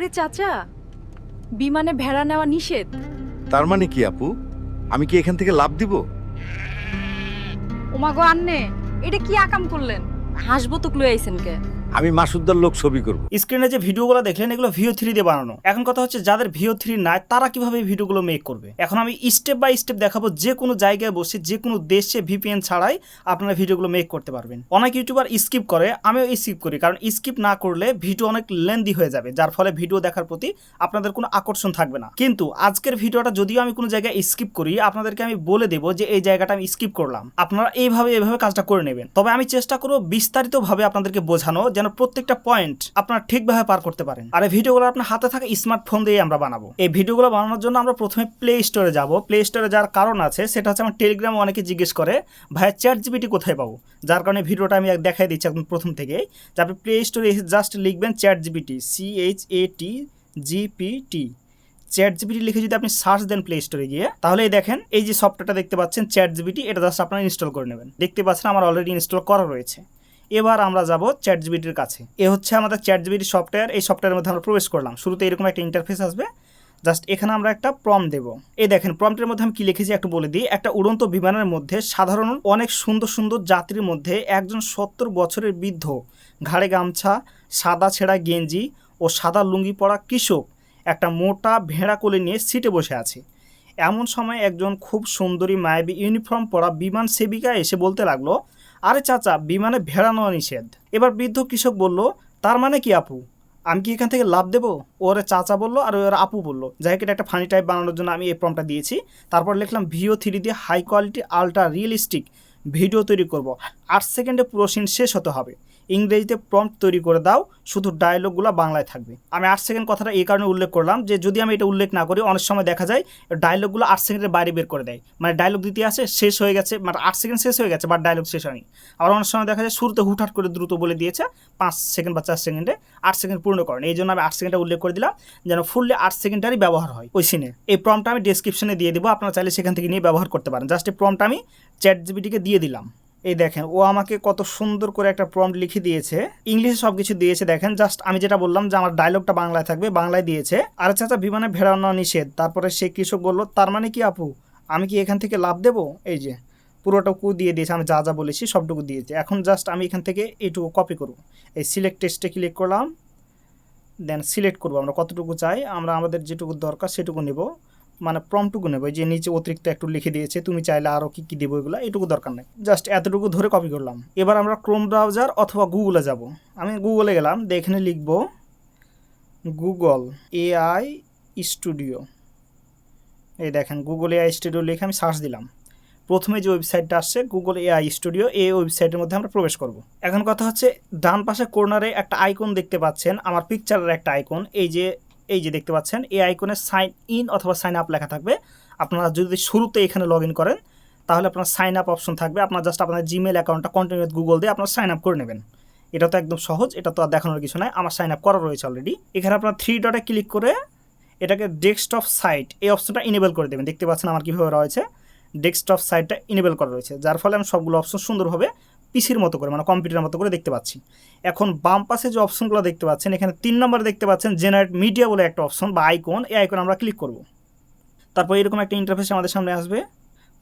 আরে চাচা বিমানে ভেড়া নেওয়া নিষেধ। তার মানে কি আপু? আমি কি এখান থেকে লাভ দিব? ওমাগো আন্নে এটা কি আকাম করলেন? হাসবো তো ক্লু আইছেন কে? আমি মাসুদ্দার লোক ছবি করব। স্ক্রিনে যে ভিডিওগুলো দেখলেন, এগুলো ভিও থ্রি দিয়ে বানানো। এখন কথা হচ্ছে, যাদের ভিও থ্রি নাই, তারা কীভাবে ভিডিওগুলো মেক করবে? এখন আমি স্টেপ বাই স্টেপ দেখাবো, যে কোনো জায়গায় বসে, যে কোনো দেশে ভিপিএন ছাড়াই আপনারা ভিডিওগুলো মেক করতে পারবেন। অনেক ইউটিউবার স্কিপ করে, আমিও স্কিপ করি, কারণ স্কিপ না করলে ভিডিও অনেক লেন্দি হয়ে যাবে, যার ফলে ভিডিও দেখার প্রতি আপনাদের কোনো আকর্ষণ থাকবে না। কিন্তু আজকের ভিডিওটা যদিও আমি কোনো জায়গায় স্কিপ করি, আপনাদেরকে আমি বলে দেবো যে এই জায়গাটা আমি স্কিপ করলাম। আপনারা এইভাবে এইভাবে কাজটা করে নেবেন। তবে আমি চেষ্টা করব বিস্তারিতভাবে আপনাদেরকে বোঝানো যেন প্রত্যেকটা পয়েন্ট আপনারা ঠিকভাবে পার করতে পারেন। আর এই ভিডিওগুলো আপনার হাতে থাকা স্মার্টফোন দিয়ে আমরা বানাবো। এই ভিডিওগুলো বানানোর জন্য আমরা প্রথমে প্লে স্টোরে যাব। প্লে স্টোরে যার কারণ আছে, সেটা হচ্ছে আমার টেলিগ্রামে অনেকে জিজ্ঞেস করে, ভাইয়া চ্যাট জিবিটি কোথায় পাবো? যার কারণে ভিডিওটা আমি দেখাই দিচ্ছি একদম প্রথম থেকেই। যে আপনি প্লে স্টোরে জাস্ট লিখবেন chat GPT C H A T GPT chat GPT লিখে যদি আপনি সার্চ দেন প্লে স্টোরে গিয়ে তাহলে দেখেন এই যে সফটওয়্যারটা দেখতে পাচ্ছেন চ্যাট জিবিটি এটা জাস্ট আপনারা ইনস্টল করে নেবেন। দেখতে পাচ্ছেন আমার অলরেডি ইনস্টল করা রয়েছে। এবার আমরা যাব চ্যাট জিবিটির কাছে। এ হচ্ছে আমাদের চ্যাট জিবিটি সফটওয়্যার এই সফটওয়্যারের মধ্যে আমরা প্রবেশ করলাম। শুরুতে এরকম একটা ইন্টারফেস আসবে। জাস্ট এখানে আমরা একটা প্রম দেব। এই দেখেন প্রম্পটের মধ্যে আমি কি লিখেছি একটু বলে দিই। একটা উড়ন্ত বিমানের মধ্যে সাধারণ অনেক সুন্দর সুন্দর যাত্রীর মধ্যে একজন সত্তর বছরের বৃদ্ধ, ঘাড়ে গামছা, সাদা ছেঁড়া গেঞ্জি ও সাদা লুঙ্গি পরা কৃষক একটা মোটা ভেড়া কোলে নিয়ে সিটে বসে আছে। এমন সময় একজন খুব সুন্দরী মায়াবী ইউনিফর্ম পরা বিমান সেবিকা এসে বলতে লাগল, আরে চাচা, বিমানে ভেড়া নেওয়া নিষেধ। এবার বৃদ্ধ কৃষক বলল, তার মানে কি আপু? আমি কি এখান থেকে লাভ দেবো? ওরে চাচা বলল, আর ওর আপু বলল, যাই হোক, এটা একটা ফানি টাইপ বানানোর জন্য আমি এই প্রমটা দিয়েছি। তারপর লিখলাম ভিও থ্রি দিয়ে high quality ultra realistic video তৈরি করব। আট সেকেন্ডে পুরো সিন শেষ হতে হবে। ইংরেজিতে প্রম্পট তৈরি করে দাও, শুধু ডায়লগগুলো বাংলায় থাকবে। আমি আট সেকেন্ড কথাটা এই কারণে উল্লেখ করলাম যে, যদি আমি এটা উল্লেখ না করি, অনেক সময় দেখা যায় ডায়লগগুলো আট সেকেন্ডের বাইরে বের করে দেয়। মানে ডায়লগ দিতে আসে শেষ হয়ে গেছে মানে আট সেকেন্ড শেষ হয়ে গেছে বাট ডায়লগ শেষ হয়নি। আবার অনেক সময় দেখা যায় শুরুতে হুটহাট করে দ্রুত বলে দিয়েছে, পাঁচ সেকেন্ড বা চার সেকেন্ডে আট সেকেন্ড পূর্ণ করেন। এই জন্য আমি আট সেকেন্ডটা উল্লেখ করে দিলাম, যেন ফুললি আট সেকেন্ডারই ব্যবহার হয় ওই সিনে এই প্রমটা আমি ডেসক্রিপশনে দিয়ে দেবো, আপনারা চাইলে সেখান থেকে নিয়ে ব্যবহার করতে পারেন। জাস্ট এই প্রমটা আমি চ্যাট জিবিটিকে দিয়ে দিলাম। এই দেখেন, ও আমাকে কত সুন্দর করে একটা প্রম্পট লিখে দিয়েছে। ইংলিশে সব কিছু দিয়েছে, দেখেন জাস্ট আমি যেটা বললাম যে আমার ডায়লগটা বাংলায় থাকবে, বাংলায় দিয়েছে। আর চাচা, বিমানে ভেড়ানো নিষেধ, তারপরে সে কৃষক বলল, তার মানে কি আপু? আমি কি এখান থেকে লাভ দেবো? এই যে, পুরোটুকু দিয়ে দিয়েছে, আমি যা যা বলেছি সবটুকু দিয়েছে। এখন জাস্ট আমি এখান থেকে এইটুকু কপি করব। এই সিলেক্ট টেস্টে ক্লিক করলাম দেন সিলেক্ট করব আমরা, কতটুকু চাই, আমরা আমাদের যেটুকু দরকার সেটুকু নেব। মানে প্রমটুকু নেব যে নিচে অতিরিক্ত একটু লিখে দিয়েছে, তুমি চাইলে আরও কী কী দেবো এগুলো, এটুকু দরকার নেই। জাস্ট এতটুকু ধরে কপি করলাম। এবার আমরা ক্রোম ব্রাউজার অথবা গুগলে যাব। আমি গুগলে গেলাম এখানে লিখব গুগল এআই স্টুডিও এই দেখেন গুগল এআই স্টুডিও লিখে আমি সার্চ দিলাম। প্রথমে যে ওয়েবসাইটটা আসছে গুগল এআই স্টুডিও এই ওয়েবসাইটের মধ্যে আমরা প্রবেশ করব। এখন কথা হচ্ছে, ডান পাশে কর্নারে একটা আইকন দেখতে পাচ্ছেন, আমার পিকচারের একটা আইকন এই যে এই যে দেখতে পাচ্ছেন, এই আইকনে সাইন ইন অথবা সাইন আপ লেখা থাকবে। আপনারা যদি শুরুতে এখানে লগ করেন, তাহলে আপনার সাইন আপ অপশন থাকবে। আপনার জাস্ট আপনার জিমেল অ্যাকাউন্টটা কন্টিনিউ গুগল দিয়ে আপনার সাইন আপ করে নেবেন। এটা তো একদম সহজ, এটা তো আর দেখানোর কিছু নাই। আমার সাইন আপ করা রয়েছে অলরেডি এখানে আপনার থ্রি ডটে ক্লিক করে এটাকে ডেস্কটপ সাইট এই অপশনটা ইনেবল করে দেবেন। দেখতে পাচ্ছেন আমার কীভাবে রয়েছে। ডেস্কটপ সাইটটা ইনেবল করা রয়েছে। যার ফলে আমি সবগুলো অপশন সুন্দরভাবে পিসির মতো করে মানে কম্পিউটারের মতো করে দেখতে পাচ্ছি। এখন বাম পাশে যে অপশনগুলো দেখতে পাচ্ছেন, এখানে তিন নম্বরে দেখতে পাচ্ছেন জেনারেট মিডিয়া বলে একটা অপশন বা আইকন এই আইকন আমরা ক্লিক করব। তারপর এরকম একটা ইন্টারফেস আমাদের সামনে আসবে।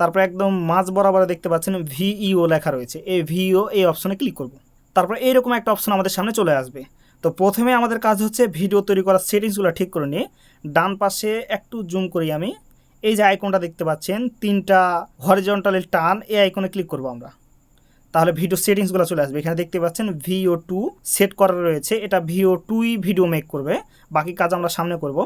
তারপর একদম মাঝ বরাবরে দেখতে পাচ্ছেন ভিইও লেখা রয়েছে। এই ভিইও এই অপশনে ক্লিক করব। তারপর এইরকম একটা অপশন আমাদের সামনে চলে আসবে। তো প্রথমে আমাদের কাজ হচ্ছে ভিডিও তৈরি করার সেটিংসগুলো ঠিক করে নিয়ে, ডান পাশে একটু জুম করি আমি। এই যে আইকনটা দেখতে পাচ্ছেন, তিনটা হরিজন্টালের টান, এই আইকনে ক্লিক করব আমরা। তাহলে ভিডিও সেটিংসগুলো চলে আসবে। এখানে দেখতে পাচ্ছেন ভিও টু সেট করা রয়েছে। এটা ভিও টুই ভিডিও মেক করবে। বাকি কাজ আমরা সামনে করব।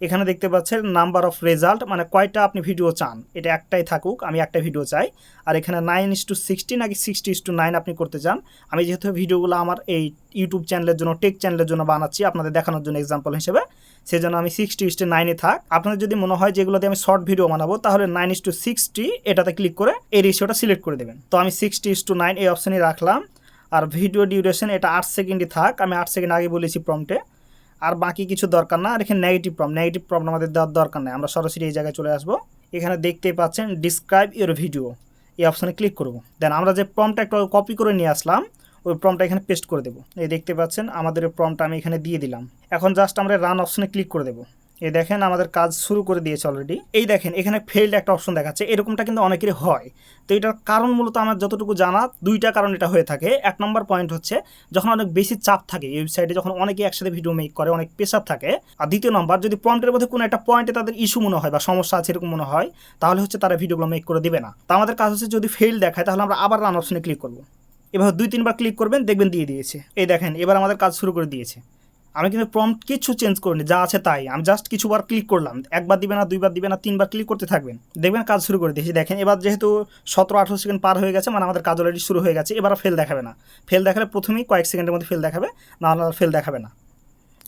এখানে দেখতে পাচ্ছেন নাম্বার অফ রেজাল্ট মানে কয়টা আপনি ভিডিও চান। এটা একটাই থাকুক, আমি একটা ভিডিও চাই। আর এখানে নাইন ইস টু সিক্সটি নাকি সিক্সটি ইস টু নাইন আপনি করতে চান। আমি যেহেতু ভিডিওগুলো আমার এই ইউটিউব চ্যানেলের জন্য, টেক চ্যানেলের জন্য বানাচ্ছি, আপনাদের দেখানোর জন্য এক্সাম্পল হিসেবে। সেই জন্য আমি সিক্সটি ইস টু নাইনে থাক। আপনাদের যদি মনে হয় যেগুলোতে আমি শর্ট ভিডিও বানাবো, তাহলে নাইন ইস টু সিক্সটি এটাতে ক্লিক করে এই রেশিওটা সিলেক্ট করে দেবেন। তো আমি সিক্সটি ইস টু নাইন এই অপশানে রাখলাম। আর ভিডিও ডিউরেশন এটা আট সেকেন্ডই থাক। আমি আট সেকেন্ড আগে বলেছি প্রম্পটে আর বাকি কিছু দরকার না। আর এখানে নেগেটিভ প্রম নেগেটিভ প্রবলেম আমাদের দেওয়ার দরকার নেই। আমরা সরাসরি এই জায়গায় চলে আসব। এখানে দেখতেই পাচ্ছেন ডিসক্রাইব ইউর ভিডিও এই অপশানে ক্লিক করব। দেন আমরা যে প্রমটা একটা কপি করে নিয়ে আসলাম ওই প্রমটা এখানে পেস্ট করে দেবো। এই দেখতে পাচ্ছেন, আমাদের ওই প্রমটা আমি এখানে দিয়ে দিলাম। এখন জাস্ট আমরা রান অপশনে ক্লিক করে দেবো। এই দেখেন, আমাদের কাজ শুরু করে দিয়েছে অলরেডি এই দেখেন, এখানে ফেইল্ড একটা অপশন দেখাচ্ছে। এরকমটা কিন্তু অনেকেরই হয়। তো এটার কারণ মূলত আমার যতটুকু জানা, দুইটা কারণ এটা হয়ে থাকে। এক নম্বর পয়েন্ট হচ্ছে, যখন অনেক বেশি চাপ থাকে ওয়েবসাইটে যখন অনেকে একসাথে ভিডিও মেক করে, অনেক প্রেশার থাকে। আর দ্বিতীয় নম্বর, যদি প্রম্পটের মধ্যে কোনো একটা পয়েন্টে তাদের ইস্যু মনে হয় বা সমস্যা আছে এরকম মনে হয়, তাহলে হচ্ছে তারা ভিডিওগুলো মেক করে দিবে না। তো আমাদের কাজ হচ্ছে যদি ফেল দেখায়, তাহলে আমরা আবার রান অপশনে ক্লিক করব। এবার দুই, তিনবার ক্লিক করবেন, দেখবেন দিয়ে দিয়েছে। এই দেখেন, এবার আমাদের কাজ শুরু করে দিয়েছে। আমি কিন্তু প্রম্পট কিছু চেঞ্জ করিনি, যা আছে তাই। আমি জাস্ট কিছুবার ক্লিক করলাম। একবার দিবে না, দুইবার দিবে না, তিনবার ক্লিক করতে থাকবেন। দেখবেন কাজ শুরু করে দিয়েছি। দেখেন, এবার যেহেতু সতেরো, আঠেরো সেকেন্ড পার হয়ে গেছে মানে আমাদের কাজ অলরেডি শুরু হয়ে গেছে, এবার ফেল দেখাবে না। ফেল দেখালে প্রথমেই কয়েক সেকেন্ডের মধ্যে ফেল দেখাবে, না ফেল দেখাবে না।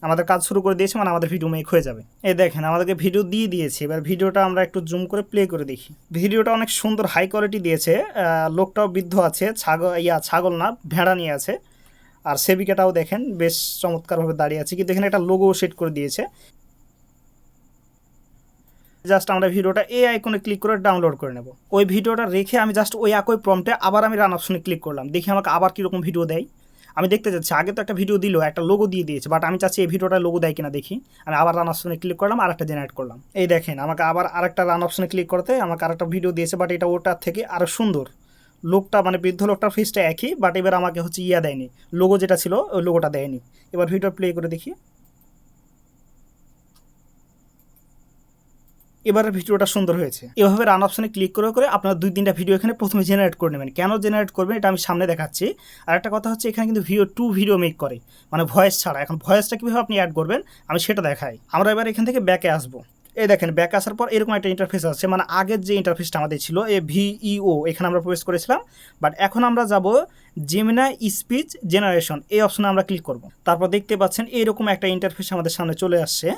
আমাদের কাজ শুরু করে দিয়েছে মানে আমাদের ভিডিও মেক হয়ে যাবে। এই দেখেন, আমাদেরকে ভিডিও দিয়ে দিয়েছে। এবার ভিডিওটা আমরা একটু জুম করে প্লে করে দেখি। ভিডিওটা অনেক সুন্দর হাই কোয়ালিটি দিয়েছে। লোকটাও বৃদ্ধ আছে, ছাগল, ইয়া, ছাগল না, ভেড়া নিয়ে আছে। আর সেবিকাটাও দেখেন, বেশ চমৎকারভাবে দাঁড়িয়ে আছে। কিন্তু এখানে একটা লোগো সেট করে দিয়েছে। জাস্ট আমরা ভিডিওটা এই আইকনে ক্লিক করে ডাউনলোড করে নেব। ওই ভিডিওটা রেখে আমি জাস্ট ওই একই প্রম্পটে আবার আমি রান অপশনে ক্লিক করলাম। দেখি আমাকে আবার কীরকম ভিডিও দেয়। আমি দেখতে চাচ্ছি আগে তো একটা ভিডিও দিল, একটা লোগো দিয়ে দিয়েছে বাট আমি চাচ্ছি এই ভিডিওটা লোগো দেয় কিনা দেখি। আমি আবার রান অপশনে ক্লিক করলাম আর একটা জেনারেট করলাম। এই দেখেন, আমাকে আবার আরেকটা রান অপশনে ক্লিক করতে, আমাকে আরেকটা ভিডিও দিয়েছে বাট এটা ওটার থেকে আরও সুন্দর। লোকটা মানে বৃদ্ধ লোকটার ফেসটা একই বাট এবার আমাকে হচ্ছে ইয়া দেয়নি। লোগো যেটা ছিল, ওই লোগোটা দেয়নি। এবার ভিডিও প্লে করে দেখি। এবারে ভিডিওটা সুন্দর হয়েছে। এভাবে রান অপশনে ক্লিক করে করে আপনারা দুই তিনটা ভিডিও এখানে প্রথমে জেনারেট করে নেবেন। কেন জেনারেট করবেন এটা আমি সামনে দেখাচ্ছি। আর একটা কথা হচ্ছে এখানে কিন্তু ভিডিও টু ভিডিও মেক করে। মানে ভয়েস ছাড়া। এখন ভয়েসটা কীভাবে আপনি অ্যাড করবেন, আমি সেটা দেখাই। আমরা এবার এখান থেকে ব্যাকে আসব। এই দেখেন ব্যাক আসার পর এরকম একটা ইন্টারফেস আছে। মানে আগের যে ইন্টারফেসটা আমাদের ছিল, এ ভিইও এখানে আমরা প্রবেশ করেছিলাম। বাট এখন আমরা যাব জেমিনা স্পিচ জেনারেশন এই অপশনে আমরা ক্লিক করব। তারপর দেখতে পাচ্ছেন, এরকম একটা ইন্টারফেস আমাদের সামনে চলে আসছে।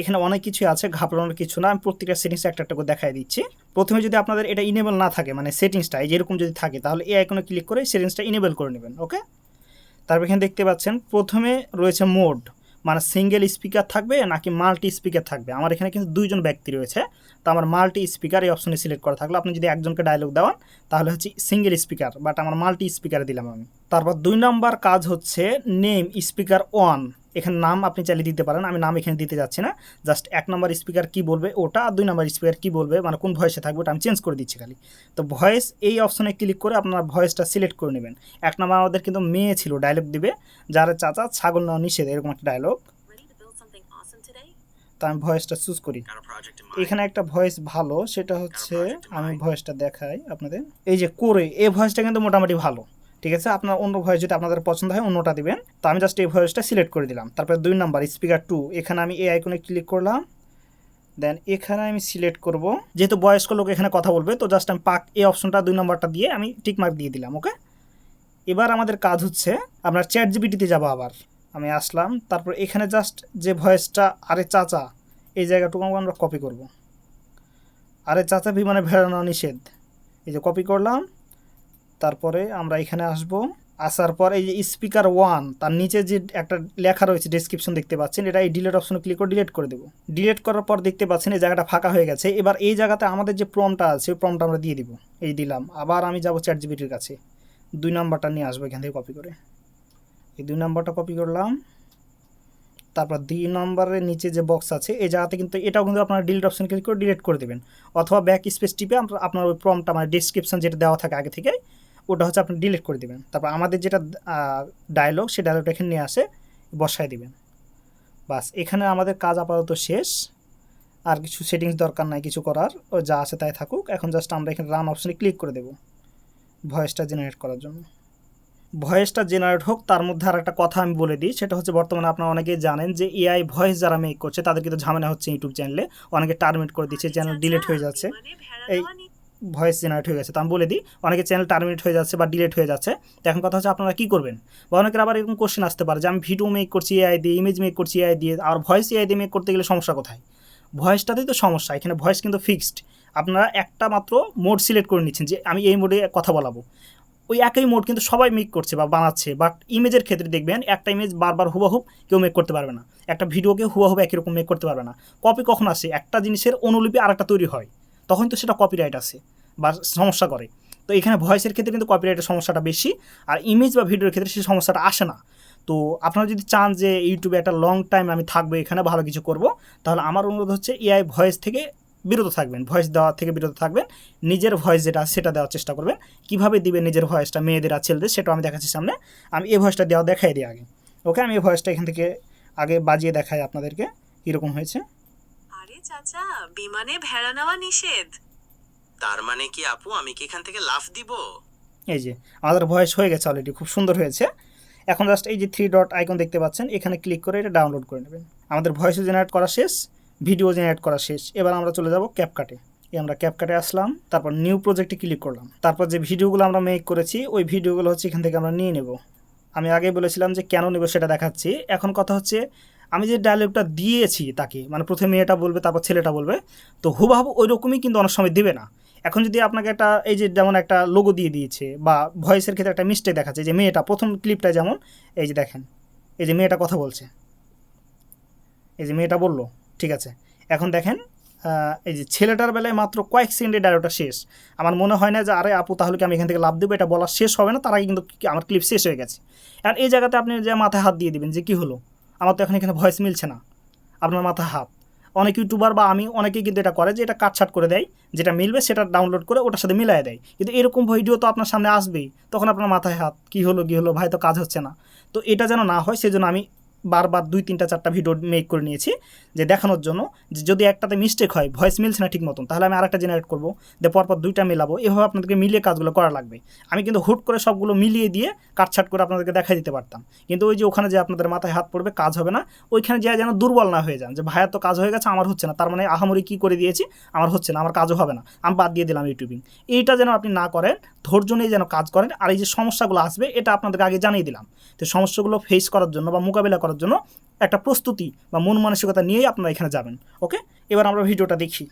এখানে অনেক কিছু আছে, ঘাবড়ানোর কিছু না। আমি প্রত্যেকটা সেটিংস একটা একটা করে দেখাই দিচ্ছি। প্রথমে যদি আপনাদের এটা ইনেবল না থাকে মানে সেটিংসটা এই যেরকম যদি থাকে, তাহলে এই আইকনে ক্লিক করে সেটিংসটা ইনেবল করে নেবেন ওকে তারপর এখানে দেখতে পাচ্ছেন, প্রথমে রয়েছে মোড মানে সিঙ্গেল স্পিকার থাকবে নাকি মাল্টি স্পিকার থাকবে? আমার এখানে কিন্তু দুইজন ব্যক্তি রয়েছে, তো আমার মাল্টি স্পিকার এই অপশনে সিলেক্ট করা থাকল। আপনি যদি একজনকে ডায়লগ দেওয়ান, তাহলে হচ্ছে সিঙ্গেল স্পিকার বাট আমার মাল্টি স্পিকার দিলাম আমি। তারপর দুই নম্বর কাজ হচ্ছে নেম স্পিকার ওয়ান এখানে নাম আপনি চাইলে দিতে পারেন আমি নাম এখানে দিতে যাচ্ছি না। জাস্ট এক নম্বর স্পিকার কি বলবে ওটা আর দুই নম্বর স্পিকার কি বলবে মানে কোন ভয়েসে থাকবে ওটা আমি চেঞ্জ করে দিচ্ছি খালি। তো ভয়েস এই অপশনে ক্লিক করে আপনার ভয়েসটা সিলেক্ট করে নেবেন। এক নম্বর আমাদের কিন্তু মেয়ে ছিল ডায়লগ দিবে যার চাচা ছাগল নেওয়া নিষেধ এরকম একটা ডায়লগ? তো আমি ভয়েসটা চুজ করি. এখানে একটা ভয়েস ভালো সেটা হচ্ছে আমি ভয়েসটা দেখাই আপনাদের। এই যে করে এই ভয়েসটা কিন্তু মোটামুটি ভালো। ঠিক আছে? আপনার অন্য ভয়েস যদি আপনাদের পছন্দ হয় অন্যটা দিবেন। তো আমি জাস্ট এই ভয়েসটা সিলেক্ট করে দিলাম। তারপর দুই নাম্বার স্পিকার টু এখানে আমি এই আইকনে ক্লিক করলাম। দেন এখানে আমি সিলেক্ট করব। যেহেতু বয়স্ক লোক এখানে কথা বলবে, তো জাস্ট আমি পাক এই অপশনটা দুই নম্বরটা দিয়ে আমি টিক মার্ক দিয়ে দিলাম ওকে এবার আমাদের কাজ হচ্ছে আপনার চ্যাট জিবিটিতে যাব আবার। আমি আসলাম, তারপর এখানে জাস্ট যে ভয়েসটা আরে চাচা, এই জায়গাটুকু আমরা কপি করব। আরে চাচা বিমানে ভেড়ানো নিষেধ। এই যে কপি করলাম। তারপরে আমরা এখানে আসব। আসার পর এই যে স্পিকার ওয়ান তার নিচে যে একটা লেখা রয়েছে ডেসক্রিপশন দেখতে পাচ্ছেন, এটা এই ডিলেট অপশনে ক্লিক করে ডিলিট করে দেবো। ডিলিট করার পর দেখতে পাচ্ছেন এই জায়গাটা ফাঁকা হয়ে গেছে। এবার এই জায়গাতে আমাদের যে প্রমটা আছে, ওই প্রমটা আমরা দিয়ে দিব। এই দিলাম। আবার আমি যাব চ্যাট জিবিটির কাছে। দুই নাম্বারটা নিয়ে আসব এখান থেকে কপি করে। এই দুই নাম্বারটা কপি করলাম। তারপর দুই নম্বরের নিচে যে বক্স আছে, এই জায়গাতে কিন্তু এটাও কিন্তু আপনার ডিলিট অপশন ক্লিক করে ডিলিট করে দেবেন। অথবা ব্যাক স্পেস টিপে আপনার ওই প্রমটা মানে ডিসক্রিপশন যেটা দেওয়া থাকে আগে থেকে ওটা হচ্ছে আপনি ডিলিট করে দেবেন। তারপর আমাদের যেটা ডায়লগ সেই ডায়লগটা এখানে নিয়ে আসে, বসায় দিবেন। বাস, এখানে আমাদের কাজ আপাতত শেষ। আর কিছু সেটিংস দরকার নাই, কিছু করার, ও যা আছে তাই থাকুক। এখন জাস্ট আমরা এখানে রান অপশনে ক্লিক করে দেবো ভয়েসটা জেনারেট করার জন্য। ভয়েসটা জেনারেট হোক, তার মধ্যে আর একটা কথা আমি বলে দিই, সেটা হচ্ছে বর্তমানে আপনারা অনেকেই জানেন যে এআই ভয়েস যারা মেক করছে, তাদের কিন্তু ঝামেলা হচ্ছে ইউটিউব চ্যানেলে অনেকে টার্মিনেট করে দিচ্ছে চ্যানেল ডিলিট হয়ে যাচ্ছে। এই ভয়েস জেনারেট হয়ে গেছে। তো আমি বলে দিই, অনেকে চ্যানেল টার্মিনেট হয়ে যাচ্ছে বা ডিলেট হয়ে যাচ্ছে। তো এখন কথা হচ্ছে আপনারা কী করবেন? বা অনেকের আবার এরকম কোশ্চেন আসতে পারে যে, আমি ভিডিও মেক করছি এআই দিয়ে ইমেজ মেক করছি এআই দিয়ে, আর ভয়েস এআই দিয়ে মেক করতে গেলে সমস্যা কোথায়? ভয়েসটাতেই তো সমস্যা, এখানে ভয়েস কিন্তু ফিক্সড আপনারা একটা মাত্র মোড সিলেক্ট করে নিচ্ছেন যে, আমি এই মোডে কথা বলাবো। ওই একই মোড কিন্তু সবাই মেক করছে বা বানাচ্ছে বাট ইমেজের ক্ষেত্রে দেখবেন, একটা ইমেজ বারবার হুবাহুব কেউ মেক করতে পারবে না। একটা ভিডিওকে হুবাহুব একই রকম মেক করতে পারবে না। কপি কখন আসে? একটা জিনিসের অনুলিপি আরেকটা তৈরি হয়। তখন তো সেটা কপিরাইট আসে বা সমস্যা করে। তো এখানে ভয়েসের ক্ষেত্রে কিন্তু কপিরাইটের সমস্যাটা বেশি আর ইমেজ বা ভিডিওর ক্ষেত্রে সেই সমস্যাটা আসে না। তো আপনারা যদি চান যে ইউটিউবে একটা লং টাইম আমি থাকব এখানে ভালো কিছু করব, তাহলে আমার অনুরোধ হচ্ছে এআই ভয়েস থেকে বিরত থাকবেন। ভয়েস দেওয়া থেকে বিরত থাকবেন। নিজের ভয়েস যেটা সেটা দেওয়ার চেষ্টা করবেন। কীভাবে দিবেন নিজের ভয়েসটা মেয়েদের আর ছেলেদের সেটাও আমি দেখাচ্ছি সামনে। আমি এই ভয়েসটা দেওয়া দেখাই দিই আগে। ওকে আমি এই ভয়েসটা এখান থেকে আগে বাজিয়ে দেখাই আপনাদেরকে। কীরকম হয়েছে? চাচা বিমানে ভেড়া নেওয়া নিষেধ। তার মানে কি আপু আমি কি এখান থেকে লাফ দিব? এই যে আমাদের ভয়েস হয়ে গেছে অলরেডি খুব সুন্দর হয়েছে। এখন জাস্ট এই যে থ্রি ডট আইকন দেখতে পাচ্ছেন এখানে ক্লিক করে এটা ডাউনলোড করে নেবেন। আমাদের ভয়েসও জেনারেট করা শেষ ভিডিও জেনারেট করা শেষ। এবার আমরা চলে যাব ক্যাপকাটে আমরা ক্যাপকাটে আসলাম তারপর নিউ প্রজেক্টে ক্লিক করলাম। তারপর যে ভিডিওগুলো আমরা মেক করেছি ওই ভিডিওগুলো হচ্ছে এখান থেকে আমরা নিয়ে নেব। আমি আগে বলেছিলাম যে কেন নেব সেটা দেখাচ্ছি। এখন কথা হচ্ছে আমি যে ডায়লগটা দিয়েছি তাকে মানে প্রথমে মেয়েটা বলবে, তারপর ছেলেটা বলবে, তো হুবাহু ওই রকমই কিন্তু অনেক সময় দেবে না। এখন যদি আপনাকে একটা, এই যে যেমন একটা লোগো দিয়ে দিয়েছে, বা ভয়েসের ক্ষেত্রে একটা মিস্টেক দেখাচ্ছে, যে মেয়েটা, প্রথম ক্লিপটা যেমন, এই যে দেখেন, এই যে মেয়েটা কথা বলছে, এই যে মেয়েটা বলল, ঠিক আছে? এখন দেখেন এই যে ছেলেটার বেলায় মাত্র কয়েক সেকেন্ডে ডায়লগটা শেষ। আমার মনে হয় না যে, আরে আপু, তাহলে কি আমি এখান থেকে লাভ দেবো? এটা বলা শেষ হবে না, তার আগে কিন্তু আমার ক্লিপ শেষ হয়ে গেছে। আর এই জায়গাতে আপনি যে মাথায় হাত দিয়ে দিবেন, যে কী হলো? আমার তো এখন এখানে ভয়েস মিলছে না। আপনার মাথা হাত। অনেক ইউটিউবার বা আমি অনেকেই কিন্তু এটা করে যে এটা কাটছাট করে দেয়, যেটা মিলবে সেটা ডাউনলোড করে ওটার সাথে মিলাই দেয়। কিন্তু এরকম ভিডিও তো আপনার সামনে আসবেই। তখন আপনার মাথায় হাত, কী হলো কী হলো, ভাই তো কাজ হচ্ছে না। তো এটা যেন না হয়, সেজন্য আমি বারবার দুই, তিনটা, চারটা ভিডিও মেক করে নিয়েছি যে দেখানোর জন্য। যে যদি একটাতে মিস্টেক হয় ভয়েস মিলছে না ঠিক মতন, তাহলে আমি আরেকটা জেনারেট করব, দিয়ে পরপর দুইটা মেলাবো। এভাবে আপনাদেরকে মিলিয়ে কাজগুলো করা লাগবে। আমি কিন্তু হুট করে সবগুলো মিলিয়ে দিয়ে কাটছাট করে আপনাদেরকে দেখাই দিতে পারতাম। কিন্তু ওই যে ওখানে যে আপনাদের মাথায় হাত পড়বে, কাজ হবে না, ওইখানে যে যেন দুর্বল না হয়ে যান, যে ভাইয়ার তো কাজ হয়ে গেছে, আমার হচ্ছে না। তার মানে আহামরি কী করে দিয়েছি, আমার হচ্ছে না, আমার কাজও হবে না। আমি বাদ দিয়ে দিলাম ইউটিউবিং এইটা যেন আপনি না করেন, ধৈর্য নিয়ে যেন কাজ করেন, আর এই যে সমস্যাগুলো আসবে, এটা আপনাদেরকে আগে জানিয়ে দিলাম। তো সমস্যাগুলো ফেস করার জন্য বা মোকাবিলা করার জন্য একটা প্রস্তুতি বা মন মানসিকতা নিয়েই আপনারা এখানে যাবেন, ওকে? এবার আমরা ভিডিওটা দেখি।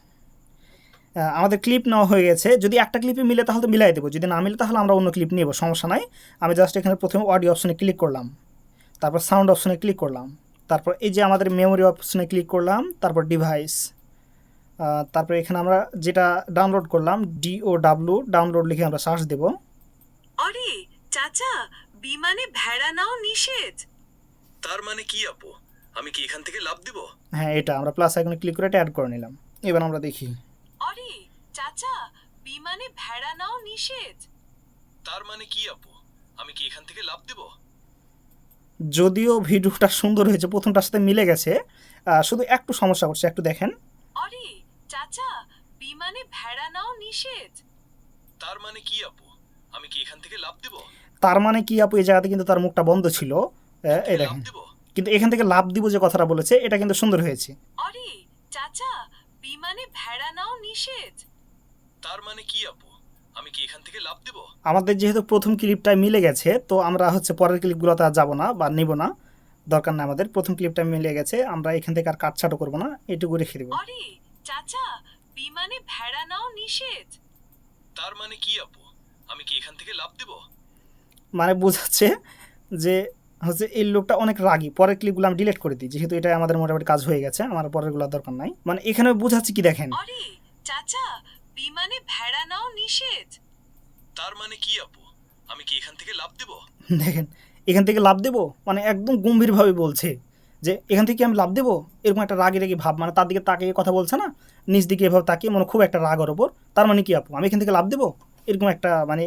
আমাদের ক্লিপ নেওয়া হয়ে গেছে। যদি একটা ক্লিপে মিলে তাহলে তো মিলাই দেবো। যদি না মিলে তাহলে আমরা অন্য ক্লিপ নেব, সমস্যা নাই। আমি জাস্ট এখানে প্রথমে অডিও অপশনে ক্লিক করলাম। তারপর সাউন্ড অপশনে ক্লিক করলাম। তারপর এই যে আমাদের মেমোরি অপশনে ক্লিক করলাম, তারপর ডিভাইস তারপর এখানে আমরা যেটা ডাউনলোড করলাম ডিও ডাব্লু ডাউনলোড লিখে আমরা সার্চ দেবো। আরে, চাচা, বিমানে ভেড়া নাও নিষেধ। তার মানে কি আপু আমি কি এখান থেকে লাভ দিব? হ্যাঁ এটা আমরা প্লাস আইকনে ক্লিক করে এটা অ্যাড করে নিলাম। এবার আমরা দেখি। আরে চাচা বিমানে ভেড়া নাও নিষেধ। তার মানে কি আপু আমি কি এখান থেকে লাভ দিব? যদিও ভিডিওটা সুন্দর হয়েছে প্রথমটার সাথে মিলে গেছে শুধু একটু সমস্যা করছে একটু দেখেন। আরে চাচা বিমানে ভেড়া নাও নিষেধ। তার মানে কি আপু আমি কি এখান থেকে লাভ দিব? তার মানে কি আপু এই জায়গাতে কিন্তু তার মুখটা বন্ধ ছিল। এই দেখেন। দিব? কিন্তু এখান থেকে লাভ দিব যে কথাটা বলেছে এটা কিন্তু সুন্দর হয়েছে। আরে চাচা বিমানে ভেড়া নাও নিষেধ। তার মানে কি আপু? আমি কি এখান থেকে লাফ দিব? আমাদের যেহেতু প্রথম ক্লিপটায় মিলে গেছে তো আমরা হচ্ছে পরের ক্লিপগুলোতে আর যাব না বা নিব না। দরকার না আমাদের প্রথম ক্লিপটা মিলে গেছে আমরা এখান থেকে আর কাটছাটও করব না এটুকু রেখে দেবো। আরে চাচা বিমানে ভেড়া নাও নিষেধ। তার মানে কি আপু? আমি কি এখান থেকে লাফ দিব? মানে বোঝাচ্ছে যে হচ্ছে এই লোকটা অনেক রাগী। পরের ক্লিপগুলো আমি ডিলিট করে দিই যেহেতু এটা আমাদের মোটামুটি কাজ হয়ে গেছে আমার পরেরগুলো দরকার নাই। মানে এখানে বোঝাচ্ছে কি দেখেন? আরে চাচা বিমানে ভেড়া নাও নিষেধ। তার মানে কি আপু? আমি কি এখান থেকে লাফ দিব? দেখেন এখান থেকে লাভ দেবো? মানে একদম গম্ভীরভাবে বলছে যে এখান থেকে আমি লাভ দেবো? এরকম একটা রাগি রাগি ভাব মানে তার দিকে তাকিয়ে কথা বলছে না নিজ দিকে এভাবে তাকিয়ে মনে খুব একটা রাগ ওর ওপর। তার মানে কি আপু আমি এখান থেকে লাভ দেবো? এরকম একটা মানে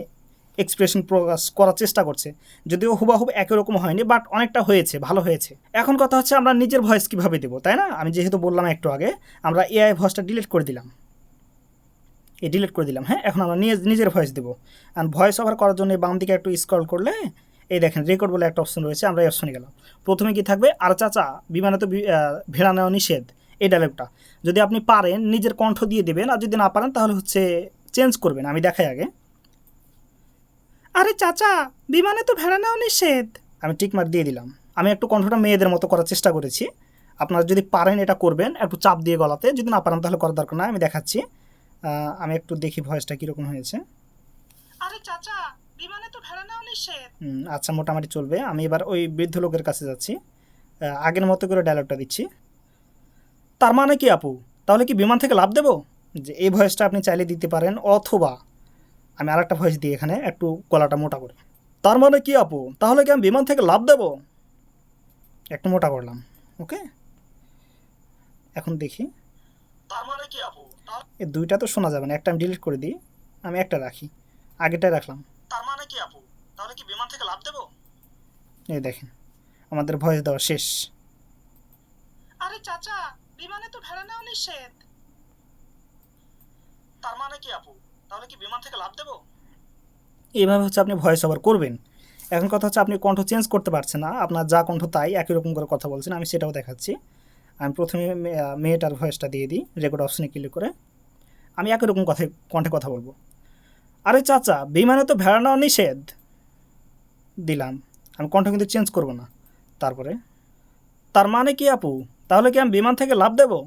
এক্সপ্রেশন প্রকাশ করার চেষ্টা করছে। যদিও হুবাহুব একই রকম হয়নি বাট অনেকটা হয়েছে, ভালো হয়েছে। এখন কথা হচ্ছে আমরা নিজের ভয়েস কীভাবে দেবো, তাই না? আমি যেহেতু বললাম একটু আগে, আমরা এআই ভয়েসটা ডিলিট করে দিলাম। এ ডিলিট করে দিলাম হ্যাঁ? এখন আমরা নিজ নিজের ভয়েস দেবো। আর ভয়েস ওভার করার জন্য বাম দিকে একটু স্ক্রল করলে, এই দেখেন রেকর্ড বলে একটা অপশন রয়েছে, আমরা এই অপশনে গেলাম। প্রথমে কি থাকবে? আর চাচা বিমানে তো ভেড়া নেওয়া নিষেধ। এই ডায়লগটা যদি আপনি পারেন, নিজের কণ্ঠ দিয়ে দেবেন, আর যদি না পারেন, তাহলে হচ্ছে চেঞ্জ করবেন। আমি দেখাই আগে। আরে চাচা বিমানে তো ভেড়া নেওয়া নিষেধ। আমি টিকমার্ক দিয়ে দিলাম। আমি একটু কণ্ঠটা মেয়েদের মতো করার চেষ্টা করেছি। আপনারা যদি পারেন এটা করবেন একটু চাপ দিয়ে গলাতে। যদি না পারেন তাহলে করার দরকার না আমি দেখাচ্ছি। আমি একটু দেখি ভয়েসটা কীরকম হয়েছে। আরে চাচা বিমানে তো ভেড়া নেওয়া নিষেধ। হুম, আচ্ছা মোটামুটি চলবে। আমি এবার ওই বৃদ্ধ লোকের কাছে যাচ্ছি। আগের মতো করে ডায়লগটা দিচ্ছি। তার মানে কি আপু? তাহলে কি বিমান থেকে লাভ দেবো? যে এই ভয়েসটা আপনি চাইলে দিতে পারেন অথবা আমি আরেকটা ভয়েস দিই এখানে একটু গলাটা মোটা করে। তার মানে কি আপু? তাহলে কি আমি বিমান থেকে লাভ দেব? একটু মোটা করলাম ওকে এখন দেখি। তার মানে কি আপু? দুইটা তো শোনা যাবে না একটা আমি ডিলিট করে দিই আমি একটা রাখি আগেরটাই রাখলাম। তার মানে কি আপু? তাহলে কি বিমান থেকে লাভ দেবো? এই দেখেন আমাদের ভয়েস দেওয়া শেষ। আরে চাচা বিমানে তো ভেড়া নেওয়া নিষেধ। তার মানে কি আপু? তাহলে কি বিমান থেকে লাভ দেবো? এইভাবে হচ্ছে আপনি ভয়েস ওভার করবেন। এখন কথা হচ্ছে আপনি কণ্ঠ চেঞ্জ করতে পারছেন না, আপনার যা কণ্ঠ তাই একই রকম করে কথা বলছেন, আমি সেটাও দেখাচ্ছি। আমি প্রথমে মেয়েটার ভয়েসটা দিয়ে দিই রেকর্ড অপশনে ক্লিক করে। আমি একই রকম কথায়, কণ্ঠে কথা বলব। আরে চাচা, বিমানে তো ভেড়া নেওয়া নিষেধ। দিলাম। আমি কণ্ঠ কিন্তু চেঞ্জ করব না। তারপরে, তার মানে কি আপু? তাহলে কি আমি বিমান থেকে লাভ দেবো?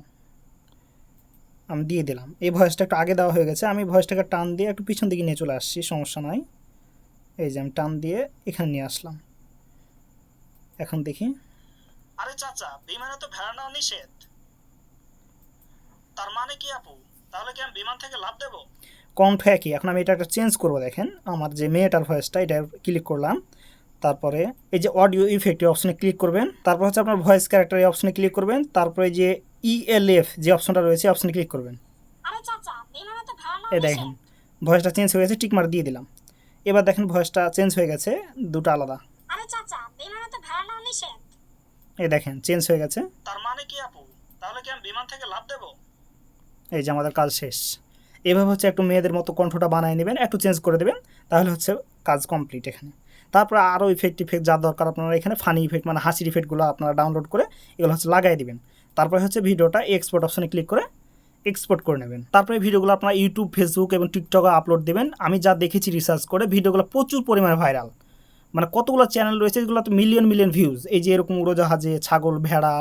আমি দিয়ে দিলাম। এই ভয়েসটা একটু আগে দেওয়া হয়ে গেছে। আমি ভয়েসটাকে টান দিয়ে একটু পিছন দিকে নিয়ে চলে আসছি সমস্যা নয় এই যে আমি টান দিয়ে এখানে নিয়ে আসলাম। এখন দেখি। আরে চাচা বিমানে তো ভেড়া নেওয়া নিষেধ। তার মানে কি আপু? তাহলে কি আমি বিমান থেকে লাভ দেবো? কণ্ঠ একই। এখন আমি এটা একটা চেঞ্জ করব দেখেন। আমার যে মেয়েটার ভয়েসটা এটা ক্লিক করলাম। তারপরে এই যে অডিও ইফেক্ট অপশনে ক্লিক করবেন। তারপর হচ্ছে আপনার ভয়েস ক্যারেক্টার এই অপশনে ক্লিক করবেন। তারপরে যে ইএলএফ যে অপশনটা রয়েছে অপশনে ক্লিক করবেন। আরে চাচা বিমানে তো ভেড়া এই দেখেন ভয়েসটা চেঞ্জ হয়ে গেছে টিকমার দিয়ে দিলাম। এবার দেখেন ভয়েসটা চেঞ্জ হয়ে গেছে দুটো আলাদা। আরে চাচা বিমানে তো ভেড়া নেওয়া নিষেধ এই দেখেন চেঞ্জ হয়ে গেছে। তার মানে কি আপু? তাহলে কি আমি বিমান থেকে লাভ দেবো? এই যে আমাদের কাজ শেষ। এভাবে হচ্ছে একটু মেয়েদের মতো কণ্ঠটা বানিয়ে নেবেন একটু চেঞ্জ করে দেবেন তাহলে হচ্ছে কাজ কমপ্লিট এখানে। তারপরে আরও ইফেক্ট ইফেক্ট যা দরকার আপনারা এখানে ফানি ইফেক্ট মানে হাসির ইফেক্টগুলো আপনারা ডাউনলোড করে এগুলো হচ্ছে লাগাই দিবেন। তারপরে হচ্ছে ভিডিওটা এক্সপোর্ট অপশানে ক্লিক করে এক্সপোর্ট করে নেবেন। তারপরে ভিডিওগুলো আপনারা ইউটিউব ফেসবুক এবং টিকটকে আপলোড দেবেন। আমি যা দেখেছি রিসার্চ করে ভিডিওগুলো প্রচুর পরিমাণে ভাইরাল মানে কতগুলো চ্যানেল রয়েছে, এগুলো তো মিলিয়ন মিলিয়ন ভিউজ এই যে এরকম উড়োজাহাজে ছাগল, ভেড়া,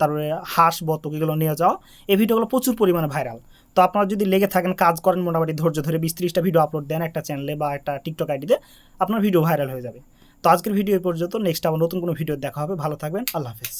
তারপরে হাঁস, বতক এগুলো নিয়ে যাওয়া, এই ভিডিওগুলো প্রচুর পরিমাণে ভাইরাল তো আপনারা যদি লেগে থাকেন, কাজ করেন মোটামুটি ধৈর্য ধরে বিশ ত্রিশটা ভিডিও আপলোড দেন একটা চ্যানেলে বা একটা টিকটক আইডিতে আপনার ভিডিও ভাইরাল হয়ে যাবে। তো আজকের ভিডিও পর্যন্ত। নেক্সট আবার নতুন কোনো ভিডিও দেখা হবে। ভালো থাকবেন। আল্লাহ হাফেজ।